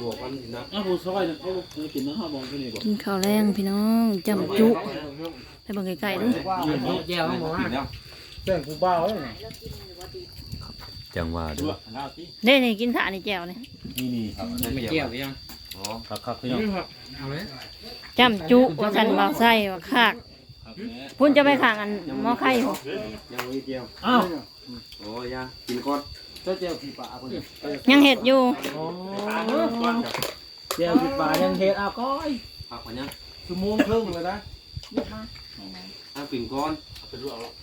บวกกันสินะอ้าวผู้ซอยน่ะเขาเขากินนะฮะบองตัวนี้บ่กินข้าวแรงพี่น้องจำจุไปเบิ่งไกลๆดูแก้วของหมอกินแล้วเส้นกูเบ้าเลยจังหวะดูด้วยว่าลาบสิเด้นี่กินถ่านี่แจ่วนี่นี่นี่ครับไม่แก้วยังอ๋อครับครับพี่น้องเอาเลยจำจุว่ากันเบาไส้ว่าคากครับแม่พุ่นจะไปข้างอันหม้อไข่บ่ยังไม่เกี่ยวอ้าวโอ้ยากินก่อน เจ้าเจียวผีป่าคนยังเห็ดอยู่อ๋อเจียวผีป่ายังเฮ็ดอ้าวก้อยผักมันยังชั่วโมงครึ่งเลยนะถ้ากินก่อน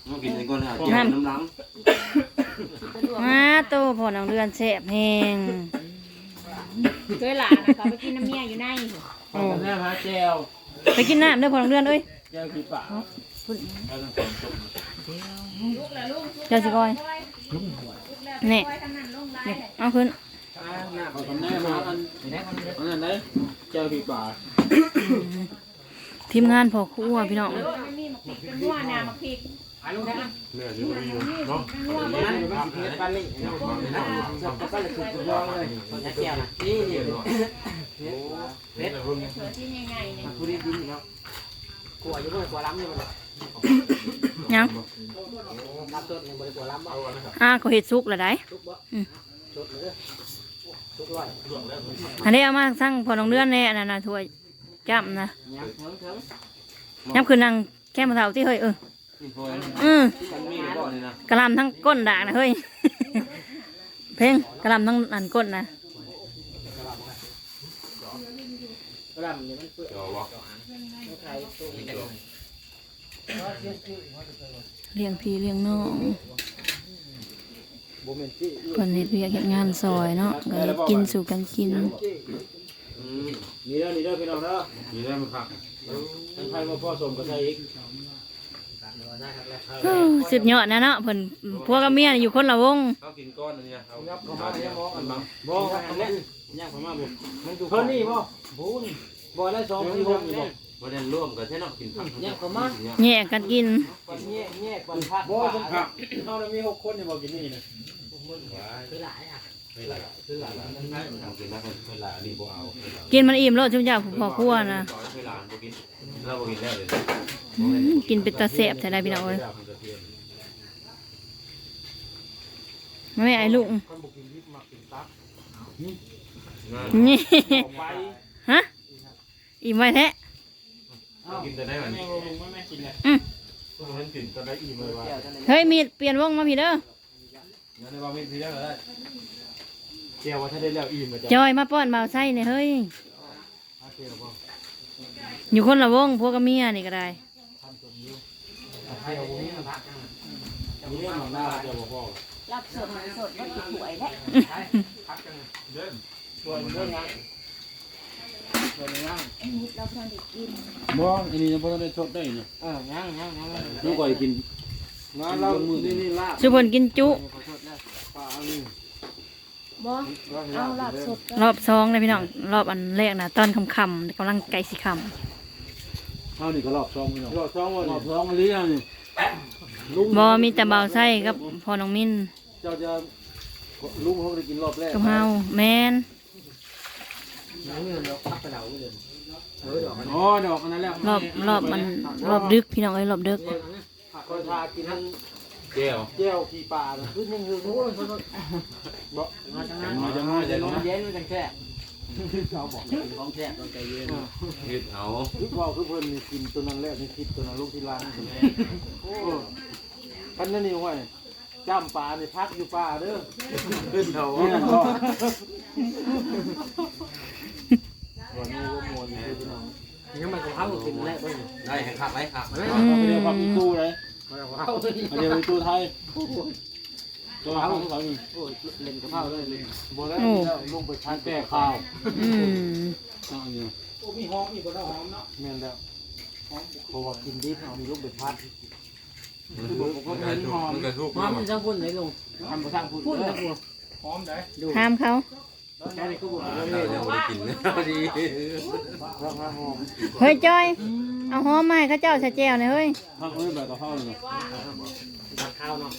ต้องกินก่อนนะเจียวน้ำล้างมาโตพ่อน้องเดือนแซ่บแฮงเคยหลานนะเขาไปกินน้ำเมียอยู่ในโอ้แม่พาเจียวไปกินน้ำเด้อพ่อน้องเดือนเอ้ยเจียวผีป่าเดี๋ยวสิก่อย นี่ไว้ทางนั้นลงไล่เอาขึ้นเขาทำแน่มาอันอันนั้นได้เจ้าพี่ป่าทีมงานพ่อครัวพี่น้องมันมีหมักพริกเป็นนัวนาหมักพริกเนื้อที่มันอยู่เนาะนั่นมันสิเฮ็ดปลาลิ่งจับปลาลิ่งสุดยอดเลยเจี อ้าขวอยู่บ่กลัวล้ำนี่บ่ยังรับต้นยังบ่ได้กลัวล้ำบ่อ่าก็เห็ดสุกละได้อันนี้เอามาสั่งพอน้องเดือนแน่อันนั้นนะถ้วยจ้ำนะย้ำคืนนางแก้มาเท่าที่เฮ้ยเอออืมมันมีก่อกระลำทั้งก้นด่างนะเฮ้ย เพ่งกระลำทั้งอันก้นนะกระลำนี่มันเปื่อย เดี๋ยววะไข่ตัวนี้เลี้ยงพี่เลี้ยงน้องบ่แม่นจี้คนเฮ็ดเวียกเฮ็ดงานซอยเนาะก็เฮ็ดกินสู่กันกินอืมนี่เด้อนี่เด้อพี่น้องเด้อมีได้มันผักทั้งไทยมาพ่อสมก็ใส่อีกเอ้อสุดยอดนะเนาะเพิ่นพวกกับเมียนี่อยู่คนละวงเขากินก้อนอันนี้เขางับเข้ามาเนี่ยมองอันบังบ่อันนี้ย่างพม่าบ่มันดูเพิ่นนี่บ่บูนบ่ได้สองสี่หกนี่บ่ บ่ได้ร่วมกันใช่เนาะกินผักแยกกันกิน ปันแย่แย่ปันพักบ่ต้องผักเฮาน่ะมีหกคนนี่บ่กินนี่นะคือหลายอะคือหลานทำกินแล้วเวลาดีบ่เอากินมันอิ่มแล้วจุมเจ้าพ่อครัวนะเวลาบ่กินเราบ่กินแล้วเลยอืมกินเป็นตาแซ่บแท้ได้พี่น้องเอ้ยไม่ไอ้ลุงนี่ไปฮะ อิ่มไว้แท้ กินแต่ได้มันแม่บ่มึงไม่กินเลยต้องเห็นกินก็ได้อิ่มเลยว่าเฮ้ยมีดเปลี่ยนวงมาพี่เด้องั้นว่ามีทีแล้วก็ได้เจียวว่าถ้าได้แล้วอิ่มก็จะจอยมาป้อนเบาไส้เนี่ยเฮ้ยอยู่คนละวงพวกกับเมียนี่ก็ได้ให้เอาบุ้งมาพักมีเรื่องของหน้าเจียวบ่พอรับสดสดก็ติดหวยแหละ ส่วนเรื่องงานส่วนงานนิดเราเพิ่งได้กินบ่อันนี้ยังบ่ได้ชดได้นี่เออย่างย่างย่างลูกก็กินงานเรานี่นี่ลาบสุพลกินจุขอโทษนะปลานี่บ่เอาลาบสดรอบสองเลยพี่น้องรอบอันแรกนะตอนคำๆกำลังไก่สิคเฮานี่ก็รอบ2พี่น้องรอบ2ว่ารอบ2มันเลี้ยงนี่ลุงำบอมีแต่เบาไส้กับพอน้องมินเจ้าจะลุงเขาได้กินรอบแรกกับเฮาแมน น้ำเงินเราพักไปแล้วเลยเออดอกมันอ๋อดอกอันนั้นแล้วรอบรอบมันรอบดึกพี่น้องเอ้ยรอบดึกคอยทากินทั้งแก้วเจียวขี้ปลาขึ้นยังคือโอ้ยบ่มาจังนั้นมาจะมาจะมันเย็นมันจังแค่เราบอกเป็นของแท้ต้องใจเย็นเฮ็ดเอาคือว่าคือเพิ่นนี่กินตัวนั้นแล้วนี่คิดตัวนั้นลูกที่ล้างโอ้พันนั่นนี่ห้วยจ้ำปลานี่พักอยู่ปลาเด้อขึ้นเถา เนี่ยก็ วันนี้ก็มวนอยู่พี่น้ ยังไมันของเขากินแรกเบิ่งได้แห่งคักไรคักเอาไปเดี๋ยวพับอีตู้เลยมันของเขาเลยเอาเดี๋ยวอีตู้ไทยตัวเขาเขามีโอ้ยเล่นกับเขาเลยเลยบ่ได้วลงไปทานแก้ข้าวอืมเอาเนี่ยโอ้มีหอมมีบ่ได้หอมเนาะแม่นแล้วเพราะว่ากินดิบเอามีลูกไปพัดมันก็ทุกหอมมันจะพุ่นเลยลงทำบ่สร้างพุ่นพุ่นนะพุ่นหอมได้ดูห้ามเขา แค่นี้ก็บ่เราได้เลยยังไม่กินดีราคาหอมเฮ้ยจอย เอาหอมมาให้เข้าเจ้าใส่แจวหน่อยเฮ้ยพักไว้แบบกะเพราเลยราคาเนาะ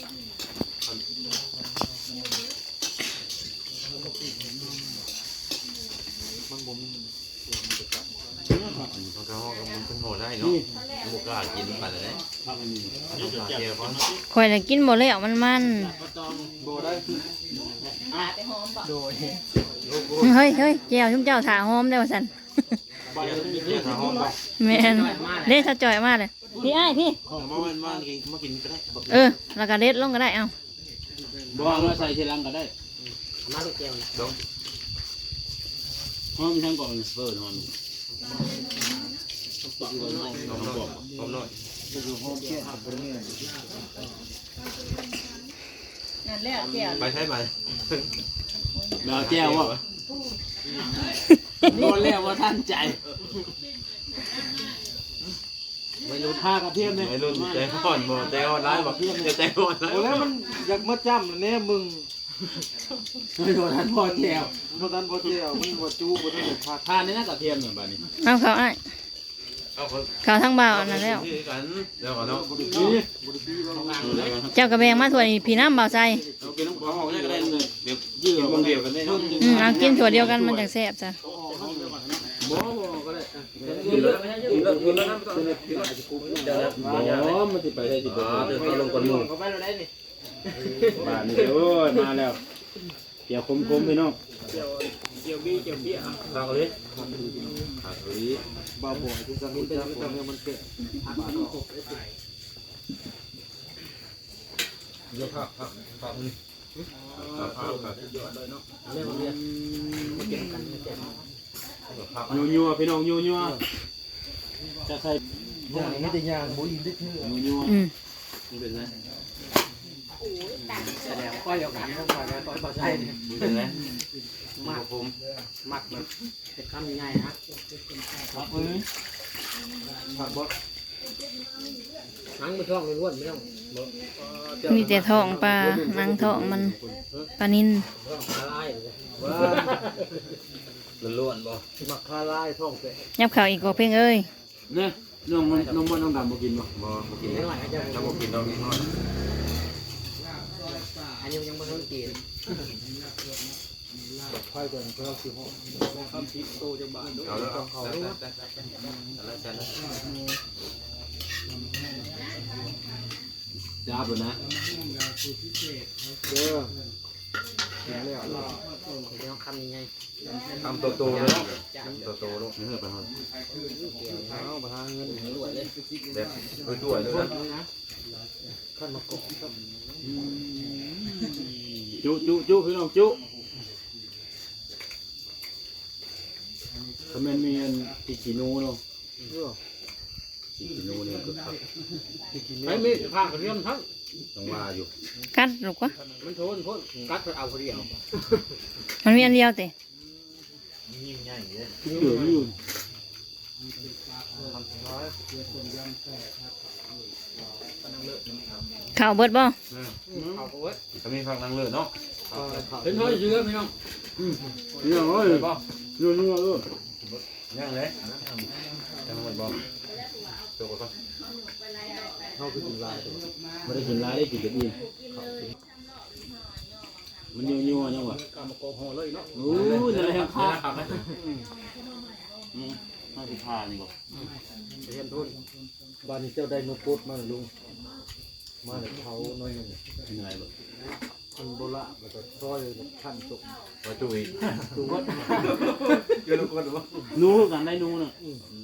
มันบ่มีมันก็ห้องมันเป็นโหดได้เนาะบุกล้ากินไปเลยถ้าไม่มีบุกล้าเจียวเพราะข่อยน่ะกินบ่แล้วมันมันบ่ได้ ขาไปหอมบ่โดยเฮ้ยเฮ้ยแก้วชุมเจ้าถาหอมได้ว่าซั่นใบมันมีเจียวทางห้องไปแม่นเด็ดถ้าจ่อยมาเลยพี่อ้ายพี่มาวันมากินมากินก็ได้เออแล้วก็เด็ดลงก็ได้เอ้าบ่เอามาใส่ทีหลังก็ได้มาลูกแก้วนะลงเพราะมันทั้งก่อนเพิ่นนอนต้มหน่อยต้มหน่อย นั่นแหละแก้วไปใช้ไหมดาวแจ้วว่าโดนแล้วว่าท่านใจไม่รู้ท่ากระเทียมเนี่ยไอ้รุ่นใจอ่อนบ่ใจอ่อนร้ายบ่จะใจอ่อนร้ายโอ้แล้วมันอยากมาจ้ำแน่มึงไม่โดนท่านพ่อแจ้วบ่ทันบ่เจียวมันบ่จูบ่ทันได้พักท่านนี่น่ากระเทียมเนี่ยบ้านี้เอาเขาอ้ายเอาคน เขาทั้งบ่าวอันนั้นแล้วกันเดี๋ยวก่อนเนาะนี่เจ้ากระแบงมาถั่วนี่พี่น้ำเบาใจเรากินน้ำปลาหอมนี่ก็ได้เลยเดี๋ยวยืดกินวงเดียวกันได้เนาะอืมเอากินถั่วเดียวกันมันจังแซ่บจ้ะบ่บ่ก็ได้กินแล้วกินแล้วกินแล้วนะเดี๋ยวนะบ่มันสิไปได้สิอ๋อเดี๋ยวต้องลงก่อนหมู่เขาไปแล้วได้นี่บ้านนี่โอ้ยมาแล้วเกี่ยวคมๆพี่น้องลองเลยบ่บ่ที่สังนี่จังจังมันเกิดเดี๋ยวผักผักผักนี่ผักผักผักยัวๆพี่น้องยัวๆจะใส่ย่างนี่แต่ย่างบ่อิ่มได้เทื่อยัวอืมๆนี่เป็นไง แสดงก็ยกกันเข้าไปแล้วต่อยบ่ใช่มึงเป็นไงมากผมมักมันเป็นคำง่ายๆนะผักเอ้ยผักบ่ทั้งบ่ท้องล้วนๆไม่ต้องบ่มีแต่ท้องปลาหนังท้องมันปลานิ่นล้วนๆบ่มักคาไลายท้องแตกยับข่าวอีกกว่าเพ่งเอ้ยเนี่ยน้องมันน้องมันน้องดำบ่กินบ่บ่กินนิดหน่อยก็จะถ้าบ่กินเรากินน้อย อันนี้ยังบ่ทันกินค่อยก่อนเพิ่นสิฮ้องคำพิษโตจังบาดเอาแล้วเอาแล้วแล้วแล้วแล้วจ้าบ่นะเด้อแล้วแล้วต้องคำยังไงทำโตๆเลยเนาะโตลูกเออไปฮอดเอาไปหาเงินรวยเลยแบบตัวๆเลยนะขั้นมากรอบ จุจุจุพี่น้องจุถ้ามันมีอันติกินูเนาะเออติกินูเนี่ยก็ครับไอ้มีผ้ากระเทียมทั้งต้องว่าอยู่ กัดหรอกวะมันโทนโทนกัดไปเอาคนเดียวมันมีอันเดียวแต่เหลืออยู่ ข่าวเบิดบ่เอาไว้ถ้ามีผักนางเลือเนาะเป็นห้อยเชื้อพี่น้องพี่น้องเอ้ยนัวนัวเออย่างเลยจังหวัดบ่ตัวก่อนเขาคือกินลายไม่ได้กินหลายได้กินแต่อิ่มมันยัวยัวยังวะกามากบห่อเลยเนาะโอ้ยนั่นแหละครับอืมน่าสิพานี่บ่กระเทียมโทนบ้านนี้เจ้าได้นกกดมาลุง มาเลยเขาน้อยหนึ่งเป็นไงบ่คนโบราณแล้วก็ซอยขั้นตกมาจุยดูว่าเกี่ยวกับคนหรือเปล่านูกันได้นูน่ะ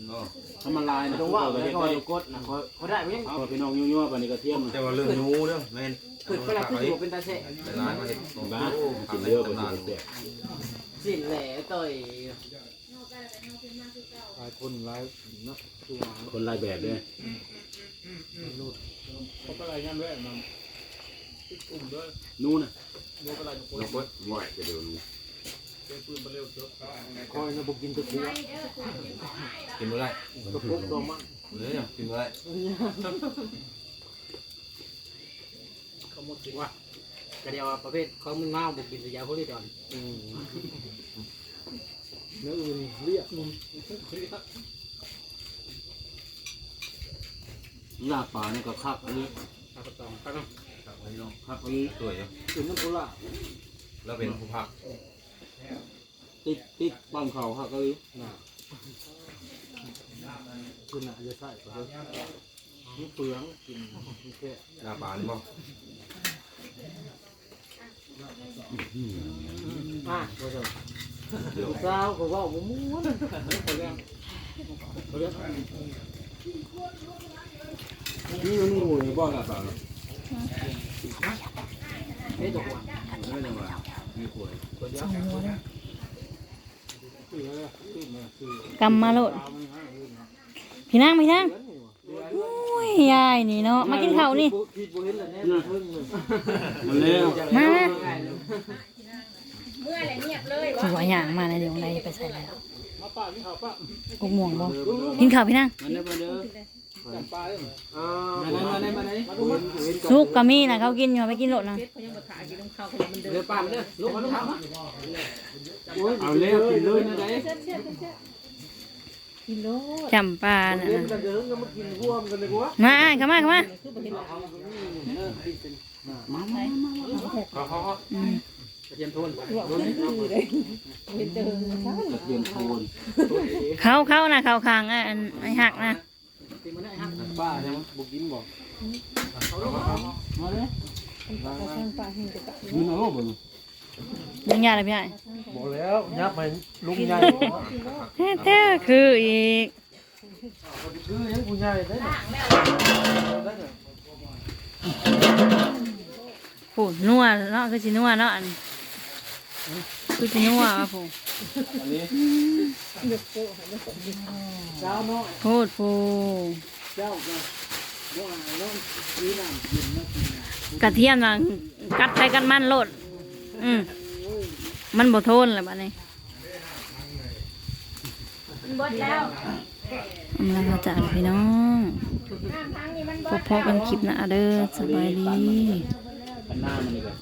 เนาะทำมันลายนะต้องว่าไปไม่เฮ็ดก็ได้นกกดนะเขาเขาได้ไหมเอาพี่น้องยัวๆปานนี้กระเทียมแต่ว่าเรื่องงูเด้อแม่นคือเวลาคือเป็นตาเสะแต่ร้านมาเห็ดบ้ากินเยอะกว่านี้แซ่บสิ้นแหล่ต่อยหลายคนหลายเนาะตัวคนหลายแบบด้วย นู่นเขาก็รายงานด้วยมันอุ่มด้วยนู่นน่ะโมกอะไรนกกดง่อยจะเดี๋ยวรู้เป็นปืนมาเร็วเถอะคอยนะบุกินตะกั่วกินไม่ได้ตะกั่วตัวมันเลยกินไม่ได้เขาหมดสิว่ากระเดียวประเภทเขามึงเมาบุกินสยาพวกนี้ก่อนเนื้ออื่นเรียก ลาบปลานี่ก็คักอันนี้ตากระตองตั้งคักอันนี้สวยเนาะอื่นน้ำพุละแล้วเป็นผู้พักติดติดปั๊มเขาหักกะลีคุณน่ะจะใส่ก็ได้ลูกเปลืองกินแค่หน้าปลานี่บ่อะลูกสาวเขาว่าผมม้วนเขาเรียกเขาเรียก นี่มันงูเนี่ยบ่หน้าตาเฮ้ยตกหัวไม่ได้ว่ามีป่วยสองหัวเลยคืออะไรคือมาคือกำมาโลดตามันให้เลยนะพี่นั่งพี่นั่งโอ้ยยายนี่เนาะมากินข้าวนี่คิดบ่เห็นแล้วเนี่ยเพิ่งเลยมันเร็วมาเมื่อไรเงียบเลยถือว่าอย่างมาในเดี๋ยวไหนไปใส่แล้ว มาป้านี่เขาป้ากุกม่วงบ่กินข้าวพี่นั่งมันเด้อมาเด้อจับปลาเด้ออ่ามาไหนมาไหนมาไหนสุกก็มีนะเขากินอยู่ไปกินโลดนะเขายังบ่ถ่ายกินน้ำข้าวเขายังมันเดินเดี๋ยวป่ามันเด้อลูกมันต้องทำอะเอาเร็วกินเลยนะได้กินโลดจำปลาน่ะเล่นนะกันเดินก็มากินร่วมกันเลยกูวะมาเข้ามาเข้ามาคือบ่เห็นอืม เตรียมโทนว่ามันคือเลยบ่เห็นเดินเขาเรียนโทนเขาเขานะเขาคางอะอันไอ้หักนะตีมันได้ครับป้าใช่ไหมบุกินบอกมาเลยเขาข้างปลาเห็นแต่กะมึงเอาบ่ยังยาเลยพี่ไอ้บอกแล้วยับไปลุงใหญ่แท้ๆคืออีกคือยังกูใหญ่ได้ผู้นัวเนาะคือสินัวเนาะอัน คือสินัวอะผู้อันนี้เจ้าเนาะพูดผู้เจ้าก็บ่อายเนาะนี่น้ำกินนะกินกระเทียมน่ะกัดไปกันมันโลด อืมมันบ่ทนเลยบัดนี้มันเบิดแล้วอำลาพระจากพี่น้องทางนี้มันพบพอกันคลิปหน้าเด้อสบายดีหน้ามันนี่ก็